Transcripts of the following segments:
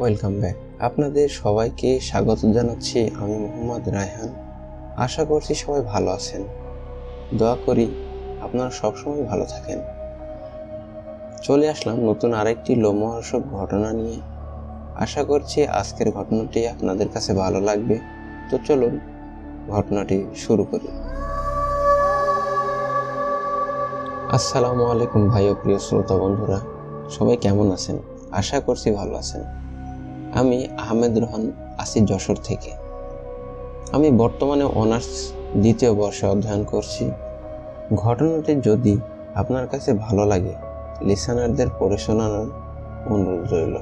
Welcome back আপনাদের সবাইকে স্বাগত জানাচ্ছি আমি মোহাম্মদ রায়হান। আশা করছি সবাই ভালো আছেন। দোয়া করি আপনারা সবসময় ভালো থাকেন। চলে আসলাম নতুন আরেকটি লোমহর্ষক ঘটনা নিয়ে। আশা করছি আজকের ঘটনাটি আপনাদের কাছে ভালো লাগবে। তো চলুন ঘটনাটি শুরু করি। আসসালামু আলাইকুম ভাই ও প্রিয় শ্রোতা বন্ধুরা। সবাই কেমন আছেন? আশা করছি ভালো আছেন। আমি আহমেদ রোহান আসি যশোর থেকে। আমি বর্তমানে অনার্স দ্বিতীয় বর্ষে অধ্যয়ন করছি। ঘটনাটি যদি আপনার কাছে ভালো লাগে, লিসানারদের পড়ে শোনানোর অনুরোধ রইল।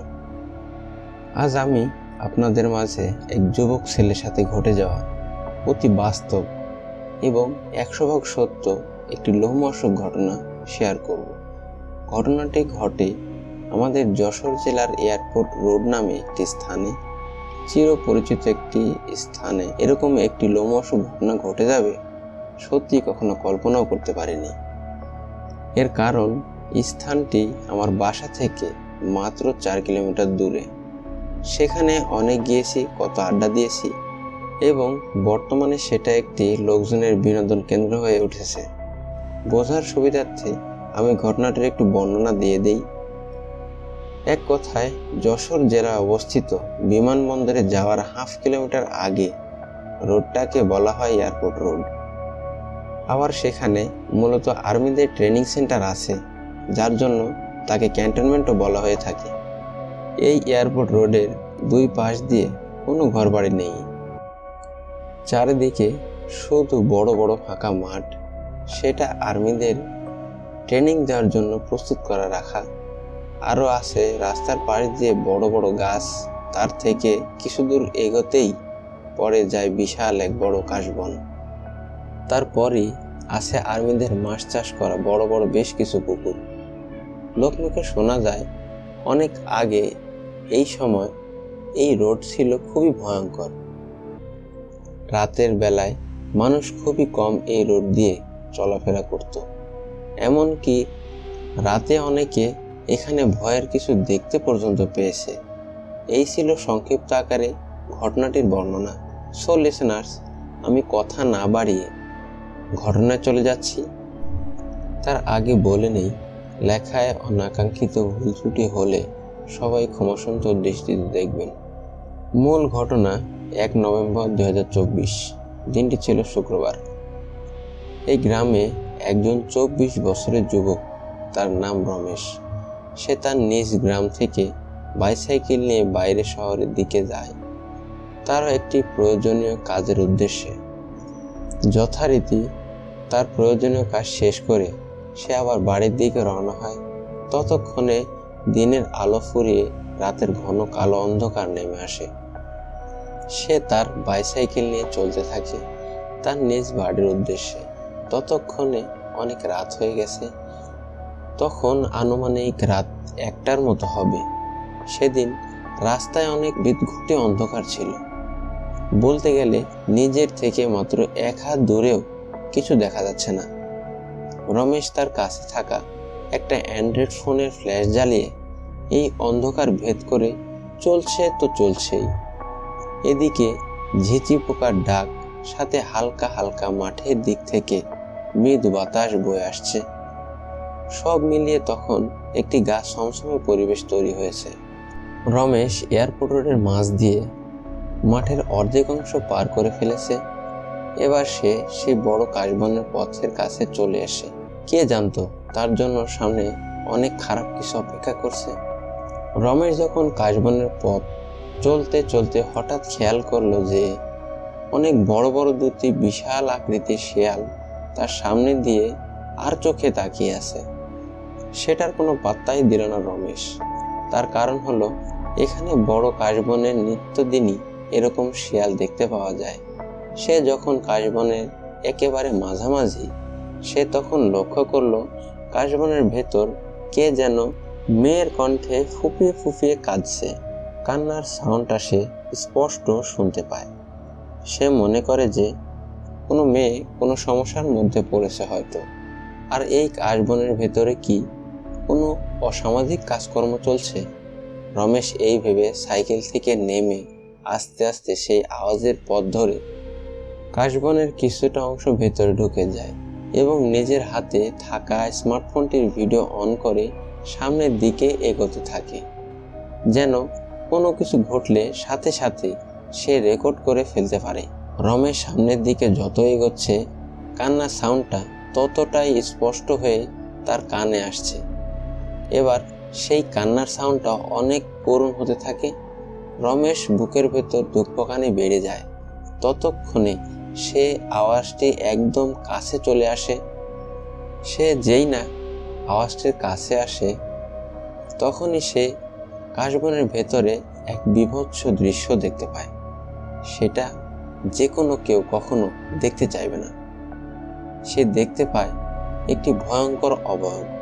আজ আমি আপনাদের মাঝে এক যুবক ছেলের সাথে ঘটে যাওয়া অতি বাস্তব এবং একশো ভাগ সত্য একটি লোমহর্ষক ঘটনা শেয়ার করব। ঘটনাটি ঘটে আমাদের যশোর জেলার এয়ারপোর্ট রোড নামে একটি স্থানে, চিরপরিচিত একটি স্থানে এরকম একটি লোমহর্ষক ঘটনা ঘটে যাবে, সত্যি কখনো কল্পনাও করতে পারিনি। এর কারণ স্থানটি আমার বাসা থেকে মাত্র চার কিলোমিটার দূরে। সেখানে অনেক গিয়েছি, কত আড্ডা দিয়েছি এবং বর্তমানে সেটা একটি লোকজনের বিনোদন কেন্দ্র হয়ে উঠেছে। বোঝার সুবিধার্থে আমি ঘটনাটির একটু বর্ণনা দিয়ে দেই। এক কথায়, যশোর জেলা অবস্থিত বিমানবন্দরে যাওয়ার হাফ কিলোমিটার আগে রোডটাকে বলা হয় এয়ারপোর্ট রোড। আবার সেখানে মূলত আর্মিদের ট্রেনিং সেন্টার আছে, যার জন্য তাকে ক্যান্টনমেন্টও বলা হয়ে থাকে। এই এয়ারপোর্ট রোডের দুই পাশ দিয়ে কোনো ঘরবাড়ি নেই। চারিদিকে শুধু বড় বড় ফাঁকা মাঠ, সেটা আর্মিদের ট্রেনিং দেওয়ার জন্য প্রস্তুত করা রাখা আরও আছে রাস্তার পাশ দিয়ে বড় বড় গাছ, তার থেকে কিছু দূর এগোতেই পরে যায় বিশাল এক বড় কাশবন। তারপরই আছে আর্মিদের মাছ চাষ করা বড় বড় বেশ কিছু পুকুর। লোক লোকমুখে শোনা যায়, অনেক আগে এই সময় এই রোড ছিল খুবই ভয়ঙ্কর। রাতের বেলায় মানুষ খুবই কম এই রোড দিয়ে চলাফেরা করত। এমনকি রাতে অনেকে এখানে ভয়ের কিছু দেখতে পর্যন্ত পেয়েছে। এই ছিল সংক্ষিপ্ত আকারে ঘটনাটির বর্ণনা। সো লিসেনার্স আমি কথা না বাড়িয়ে ঘটনায় চলে যাচ্ছি। তার আগে বলে নেই, লেখায় অনাকাঙ্ক্ষিত ভুল ত্রুটি হলে সবাই ক্ষমাসন্তর দৃষ্টিতে দেখবেন। মূল ঘটনা, এক নভেম্বর দুই হাজার চব্বিশ, দিনটি ছিল শুক্রবার। এই গ্রামে একজন চব্বিশ বছরের যুবক, তার নাম রমেশ। সে তার নিজ গ্রাম থেকে বাইসাইকেল নিয়ে বাইরে শহরের দিকে যায়। তারও একটি প্রয়োজনীয় কাজের উদ্দেশ্যে। যথারীতি তার প্রয়োজনীয় কাজ শেষ করে সে আবার বাড়ির দিকে রওনা হয়। ততক্ষণে দিনের আলো ফুরিয়ে রাতের ঘন কালো অন্ধকার নেমে আসে। সে তার বাইসাইকেল নিয়ে চলতে থাকে। তার নিজ বাড়ির উদ্দেশ্যে। ততক্ষণে অনেক রাত হয়ে গেছে। তখন আনুমানিক রাত একটার মতো হবে। সেদিন রাস্তায় অনেক বিদঘুটে অন্ধকার ছিল। বলতে গেলে নিজের থেকে মাত্র এক হাত দূরেও কিছু দেখা যাচ্ছে না। রমেশ তার কাছে থাকা একটা অ্যান্ড্রয়েড ফোনের ফ্ল্যাশ জ্বালিয়ে এই অন্ধকার ভেদ করে চলছে তো চলছেই। এদিকে ঝিঁচি পোকার ডাক, সাথে হালকা হালকা মাঠের দিক থেকে মৃদু বাতাস বয়ে আসছে। সব মিলিয়ে তখন একটি গা সমসমে পরিবেশ তৈরি হয়েছে। রমেশ এয়ারপোর্ট রোডের মাঝ দিয়ে মাঠের অর্ধেক অংশ পার করে ফেলেছে। এবার সে সেই বড় কাশবনের পথের কাছে চলে এসে কে জানতো তার জন্য সামনে অনেক খারাপ কিছু অপেক্ষা করছে। রমেশ যখন কাশবনের পথ চলতে চলতে হঠাৎ খেয়াল করল যে অনেক বড় বড় দুটি বিশাল আকৃতির শেয়াল তার সামনে দিয়ে আর চোখে তাকিয়ে আছে। সেটার কোনো পাত্তাই দিল না রমেশ। তার কারণ হলো, এখানে বড় কাশবনের নিত্যদিনই এরকম শিয়াল দেখতে পাওয়া যায়। সে যখন কাশবনের একেবারে মাঝামাঝি, সে তখন লক্ষ্য করল কাশবনের ভেতর কে যেন মেয়ের কণ্ঠে ফুপিয়ে ফুপিয়ে কাঁদছে। কান্নার সাউন্ডটা সে স্পষ্ট শুনতে পায়। সে মনে করে যে, কোনো মেয়ে কোনো সমস্যার মধ্যে পড়েছে হয়তো। আর এই কাশবনের ভেতরে কি কোনো অসামাজিক কাজকর্ম চলছে? রমেশ এই ভেবে সাইকেল থেকে নেমে আস্তে আস্তে সেই আওয়াজের পথ ধরে কাশবনের কিছুটা অংশ ভেতরে ঢুকে যায় এবং নিজের হাতে থাকা স্মার্টফোনটির ভিডিও অন করে সামনের দিকে এগোতে থাকে। যেন কোনো কিছু ঘটলে সাথে সাথে সে রেকর্ড করে ফেলতে পারে। রমেশ সামনের দিকে যত এগোচ্ছে, কান্নার সাউন্ডটা ততটাই স্পষ্ট হয়ে তার কানে আসছে। এবার সেই কান্নার সাউন্ডটা অনেক করুণ হতে থাকে। রমেশ বুকের ভেতর দুঃখখানি বেড়ে যায়। ততক্ষণে সে আওয়াজটি একদম কাছে চলে আসে। সে যেই না আওয়াজটির কাছে আসে, তখনই সে কাশবনের ভেতরে এক বিভৎস দৃশ্য দেখতে পায়। সেটা যে কোনো কেউ কখনো দেখতে চাইবে না। সে দেখতে পায় একটি ভয়ঙ্কর অবয়ব।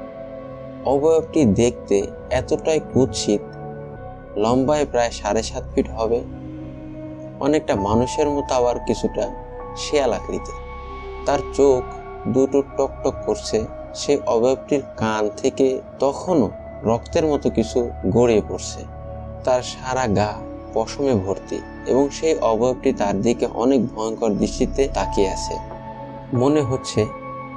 অবয়বটি দেখতে এতটাই কুৎসিত, লম্বায় প্রায় সাড়ে সাত ফিট হবে। অনেকটা মানুষের মতো আবার কিছুটা শেয়াল আকৃতির। তার চোখ দুটো টকটক করছে সেই অবয়বটির কান থেকে তখনও রক্তের মতো কিছু গড়িয়ে পড়ছে। তার সারা গা পশমে ভর্তি এবং সেই অবয়বটি তার দিকে অনেক ভয়ঙ্কর দৃষ্টিতে তাকিয়ে আছে। মনে হচ্ছে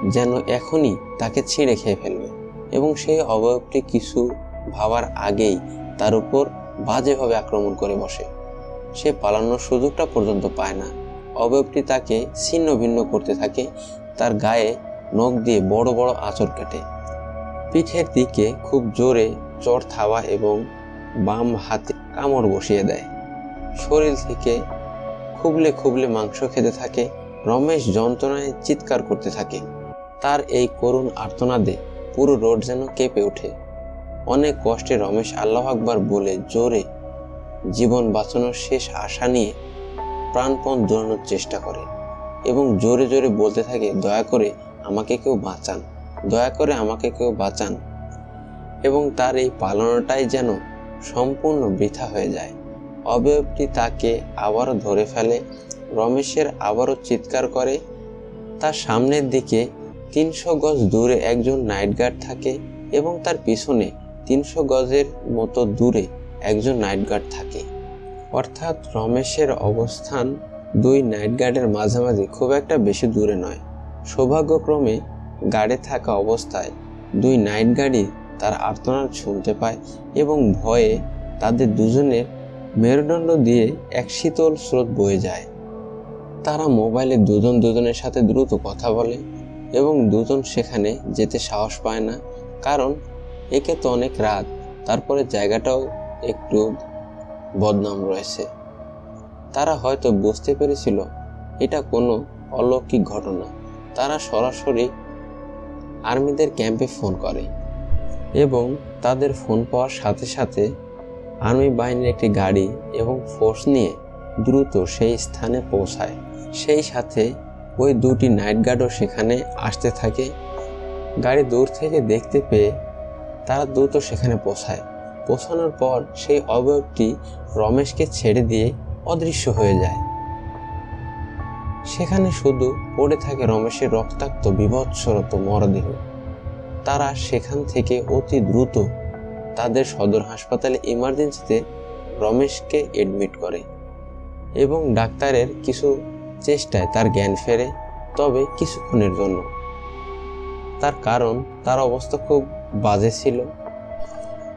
যেন এখনই তাকে ছিঁড়ে খেয়ে ফেলবে। এবং সেই অবয়বটি কিছু ভাবার আগেই তার উপর বাজেভাবে আক্রমণ করে বসে। সে পালানোর সুযোগটা পর্যন্ত পায় না। অবয়বটি তাকে ছিন্ন ভিন্ন করতে থাকে। তার গায়ে নখ দিয়ে বড় বড় আঁচড় কাটে। পিঠের দিকে খুব জোরে চর থাওয়া এবং বাম হাতে কামড় বসিয়ে দেয়। শরীর থেকে খুবলে খুবলে মাংস খেতে থাকে। রমেশ যন্ত্রণায় চিৎকার করতে থাকে। তার এই করুণ আর্তনাদে পুরো রোড যেন কেঁপে ওঠে। অনেক কষ্টে রমেশ আল্লাহ আকবার বলে জোরে জীবন বাঁচানোর শেষ আশা নিয়ে প্রাণপণ দৌড়ানোর চেষ্টা করে এবং জোরে জোরে বলতে থাকে, দয়া করে আমাকে কেউ বাঁচান, দয়া করে আমাকে কেউ বাঁচান। এবং তার এই পালানোটাই যেন সম্পূর্ণ বৃথা হয়ে যায়। অবয়বটি তাকে আবারও ধরে ফেলে, রমেশের আবারও চিৎকার করে, তার সামনের দিকে তিনশো গজ দূরে একজন নাইট গার্ড থাকে এবং তার পিছনে তিনশো গজের মতো দূরে একজন নাইট গার্ড থাকে। অর্থাৎ রমেশের অবস্থান দুই নাইট গার্ডের মাঝামাঝি খুব একটা বেশি দূরে নয়। সৌভাগ্যক্রমে গার্ডে থাকা অবস্থায় দুই নাইট গার্ডই তার আর্তনাদ শুনতে পায় এবং ভয়ে তাদের দুজনের মেরুদণ্ড দিয়ে এক শীতল স্রোত বয়ে যায়। তারা মোবাইলে দুজন দুজনের সাথে দ্রুত কথা বলে এবং দুজন সেখানে যেতে সাহস পায় না, কারণ একে তো অনেক রাত, তারপরে জায়গাটাও একটু বদনাম রয়েছে। তারা হয়তো বুঝতে পেরেছিল এটা কোনো অলৌকিক ঘটনা। তারা সরাসরি আর্মিদের ক্যাম্পে ফোন করে এবং তাদের ফোন পাওয়ার সাথে সাথে আর্মি বাহিনীর একটি গাড়ি এবং ফোর্স নিয়ে দ্রুত সেই স্থানে পৌঁছায়। সেই সাথে ওই দুটি নাইট গার্ডও সেখানে আসতে থাকে। গাড়ি দূর থেকে দেখতে পেয়ে তারা দ্রুত সেখানে পৌঁছায়। পৌঁছানোর পর সেই অবয়বটি রমেশকে ছেড়ে দিয়ে অদৃশ্য হয়ে যায়। সেখানে শুধু পড়ে থাকে রমেশের রক্তাক্ত, বিভৎসরত মরদেহ। তারা সেখান থেকে অতি দ্রুত তাদের সদর হাসপাতালে ইমার্জেন্সিতে রমেশকে এডমিট করে এবং ডাক্তারের কিছু চেষ্টায় তার জ্ঞান ফেরে, তবে কিছুক্ষণের জন্য। তার কারণ, তার অবস্থা খুব বাজে ছিল।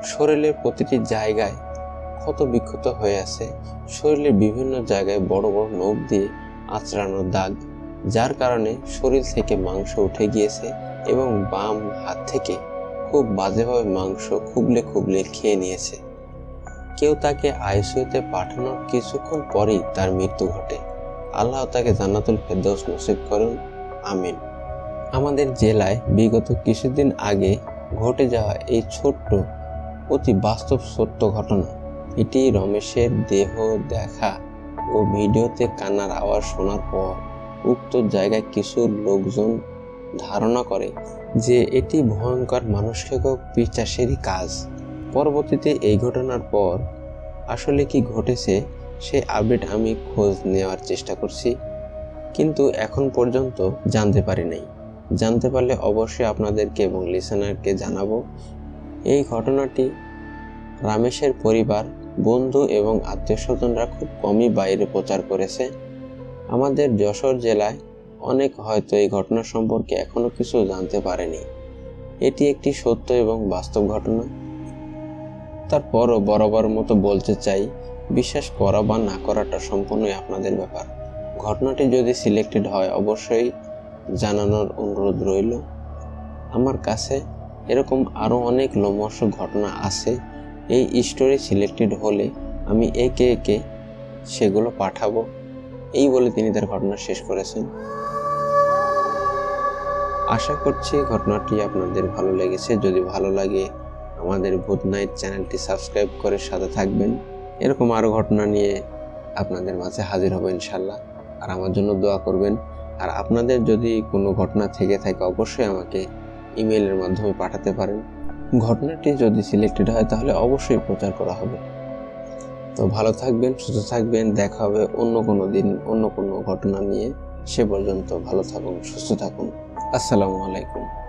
শরীরের প্রতিটি জায়গায় ক্ষত বিক্ষত হয়ে আছে। শরীরের বিভিন্ন জায়গায় বড় বড় নখ দিয়ে আঁচড়ানো দাগ, যার কারণে শরীর থেকে মাংস উঠে গিয়েছে এবং বাম হাত থেকে খুব বাজেভাবে মাংস খুবলে খুবলে খেয়ে নিয়েছে। কেউ তাকে আইসিউতে পাঠানোর কিছুক্ষণ পরেই তার মৃত্যু ঘটে। আল্লাহ তাকে জান্নাতুল ফেরদৌস নসিব করুন, আমিন। আমাদের জেলায় বিগত কিছুদিন আগে ঘটে যাওয়া এই ছোট্ট, অতি বাস্তব সত্য ঘটনা। এটি রমেশের দেহ দেখা ও ভিডিওতে কান্নার আওয়াজ শোনার পর উক্ত জায়গায় কিছু লোকজন ধারণা করে যে এটি ভয়ঙ্কর মানুষকে পিচাসেরই কাজ। পরবর্তীতে এই ঘটনার পর আসলে কি ঘটেছে সে আপডেট আমি খোঁজ নেওয়ার চেষ্টা করছি, কিন্তু এখন পর্যন্ত জানতে পারি নাই। জানতে পারলে অবশ্যই আপনাদেরকে এবং লিসেনারকে জানাব। এই ঘটনাটি রামেশের পরিবার, বন্ধু এবং আত্মীয় স্বজনরা খুব কমই বাইরে প্রচার করেছে। আমাদের যশোর জেলায় অনেক হয়তো এই ঘটনা সম্পর্কে এখনও কিছু জানতে পারেনি। এটি একটি সত্য এবং বাস্তব ঘটনা। তারপরও বরাবর মতো বলতে চাই বিশ্বাস করা বা না করাটা সম্পূর্ণই আপনাদের ব্যাপার। ঘটনাটি যদি সিলেক্টেড হয়, অবশ্যই জানানোর অনুরোধ রইল। আমার কাছে এরকম আরও অনেক লোমহর্ষক ঘটনা আছে। এই স্টোরি সিলেক্টেড হলে আমি একে একে সেগুলো পাঠাবো। এই বলে তিনি তার ঘটনা শেষ করেছেন। আশা করছি ঘটনাটি আপনাদের ভালো লেগেছে। যদি ভালো লাগে, আমাদের ভূত নাইট চ্যানেলটি সাবস্ক্রাইব করে সাথে থাকবেন। এরকম আরও ঘটনা নিয়ে আপনাদের মাঝে হাজির হব ইনশাল্লাহ আর আমার জন্য দোয়া করবেন। আর আপনাদের যদি কোনো ঘটনা থেকে থাকে, অবশ্যই আমাকে ইমেলের মাধ্যমে পাঠাতে পারেন। ঘটনাটি যদি সিলেক্টেড হয়, তাহলে অবশ্যই প্রচার করা হবে। তো ভালো থাকবেন, সুস্থ থাকবেন। দেখা হবে অন্য কোনো দিন, অন্য কোনো ঘটনা নিয়ে। সে পর্যন্ত ভালো থাকুন, সুস্থ থাকুন। আসসালামু আলাইকুম।